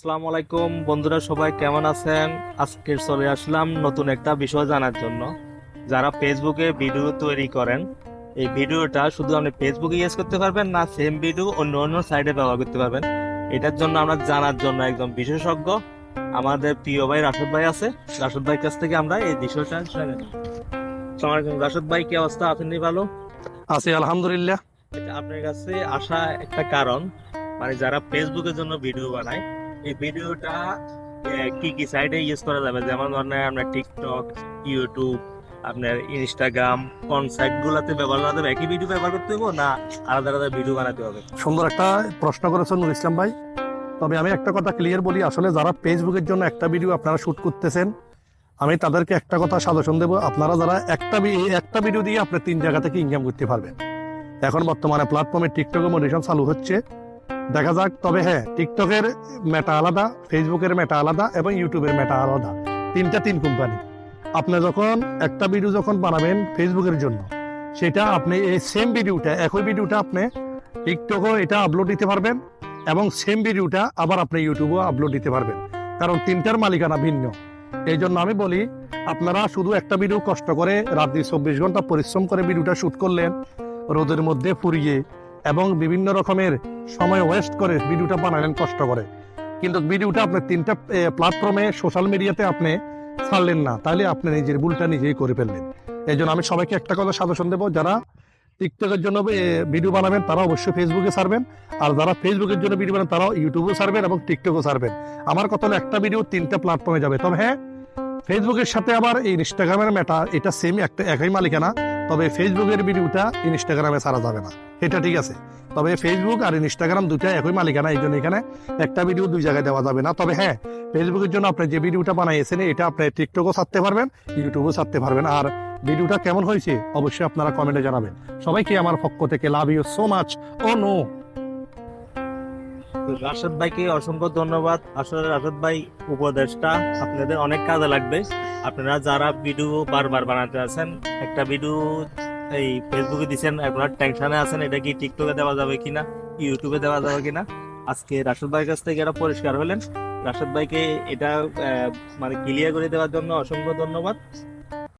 আসসালামু আলাইকুম। বন্ধুরা সবাই কেমন আছেন? আজকে চলে আসলাম নতুন একটা বিষয় জানার জন্য। যারা ফেসবুকে ভিডিও তৈরি করেন এই ভিডিওটা শুধু আপনি ফেসবুকে ইউজ করতে পারবেন না সেম ভিডিও অন্য অন্য সাইডে ব্যবহার করতে পারবেন। এটার জন্য আমরা জানার জন্য একদম বিশেষজ্ঞ আমাদের প্রিয় ভাই রাশেদ ভাই আছে। রাশেদ ভাইয়ের কাছ থেকে আমরা এই বিষয়টা শুনে নেব। আসসালামু আলাইকুম। রাশেদ ভাই কি অবস্থা? আপনি ভালো? আছি আলহামদুলিল্লাহ। এটা আপনার কাছে আসা একটা কারণ মানে যারা ফেসবুকের জন্য ভিডিও বানায় এই ভিডিওটা কি কি সাইটে ইউজ করা যাবে? যেমন ধরেন আপনার টিকটক ইউটিউব আপনার ইনস্টাগ্রাম কোন সাইট গুলাতে ব্যবহার করা যাবে? একই ভিডিও ব্যবহার করতে হবে না আলাদা আলাদা ভিডিও বানাতে হবে? সুন্দর একটা প্রশ্ন করেছেন নুর ইসলাম ভাই। তবে আমি একটা কথা ক্লিয়ার বলি, আসলে যারা ফেসবুকের জন্য একটা ভিডিও আপনারা শুট করতেছেন, আমি তাদেরকে একটা কথা সাজেশন দেবো, আপনারা যারা একটা একটা ভিডিও দিয়ে আপনি তিন জায়গা থেকে ইনকাম করতে পারবেন। এখন বর্তমানে প্ল্যাটফর্মে টিকটকে মোটিভেশন চালু হচ্ছে। দেখা যাক, তবে হ্যাঁ টিকটকের মেটা আলাদা ফেসবুকের মেটা আলাদা এবং ইউটিউবের মেটা আলাদা। তিনটা তিন কোম্পানি আপনি যখন একটা ভিডিও যখন বানাবেন ফেসবুকের জন্য, সেটা আপনি এই সেম ভিডিওটা একই ভিডিওটা আপনি টিকটকও এটা আপলোড দিতে পারবেন এবং সেম ভিডিওটা আবার আপনি ইউটিউবেও আপলোড দিতে পারবেন। কারণ তিনটার মালিকানা ভিন্ন। এই জন্য আমি বলি, আপনারা শুধু একটা ভিডিও কষ্ট করে রাত্রি চব্বিশ ঘণ্টা পরিশ্রম করে ভিডিওটা শুট করলেন, রোদের মধ্যে পুড়িয়ে এবং বিভিন্ন রকমের সময় ওয়েস্ট করে ভিডিওটা বানালেন, কষ্ট করে। কিন্তু ভিডিওটা আপনি তিনটা প্ল্যাটফর্মে সোশ্যাল মিডিয়াতে আপনি ছাড়লেন না। তাহলে আপনি নিজের ভুলটা নিজেই করে ফেললেন। এই জন্য আমি সবাইকে একটা কথা সাজেশন দেবো, যারা টিকটকের জন্য ভিডিও বানাবেন, তারা অবশ্যই ফেসবুকে ছাড়বেন। আর যারা ফেসবুকের জন্য ভিডিও বানাবেন, তারাও ইউটিউবেও ছাড়বেন এবং টিকটকও ছাড়বেন। আমার কথা হলো, একটা ভিডিও তিনটা প্ল্যাটফর্মে যাবে। তবে হ্যাঁ ফেসবুকের সাথে আবার এই ইনস্টাগ্রামের মেটা এটা সেম একটা একই মালিকানা। তবে ফেসবুকের ভিডিওটা ইনস্টাগ্রামে ছাড়া যাবে না। এটা ঠিক আছে। তবে ফেসবুক আর ইনস্টাগ্রাম দুটা একই মালিকানা, এই জন্য এখানে একটা ভিডিও দুই জায়গায় দেওয়া যাবে না। তবে হ্যাঁ ফেসবুকের জন্য আপনি যে ভিডিওটা বানাইছেন এটা আপনি টিকটকও ছাড়তে পারবেন ইউটিউবও ছাড়তে পারবেন। আর ভিডিওটা কেমন হয়েছে, অবশ্যই আপনারা কমেন্টে জানাবেন। সবাইকে আমার পক্ষ থেকে লাভ ইউ সো মাচ ও নো রাশেদ ভাইকে অসংখ্য ধন্যবাদ। আসলে রাশেদ ভাই উপদেশটা আপনাদের অনেক কাজে লাগবে। আপনারা যারা ভিডিও বারবার বানাতে আছেন, একটা ভিডিও এই ফেসবুকে দিচ্ছেন আপনারা টেনশনে আছেন, এটা কি টিকটকে দেওয়া যাবে কিনা ইউটিউবে দেওয়া যাবে কিনা, আজকে রাশেদ ভাইয়ের কাছ থেকে এটা পরিষ্কার হলেন। রাশেদ ভাইকে এটা মানে ক্লিয়ার করে দেওয়ার জন্য অসংখ্য ধন্যবাদ।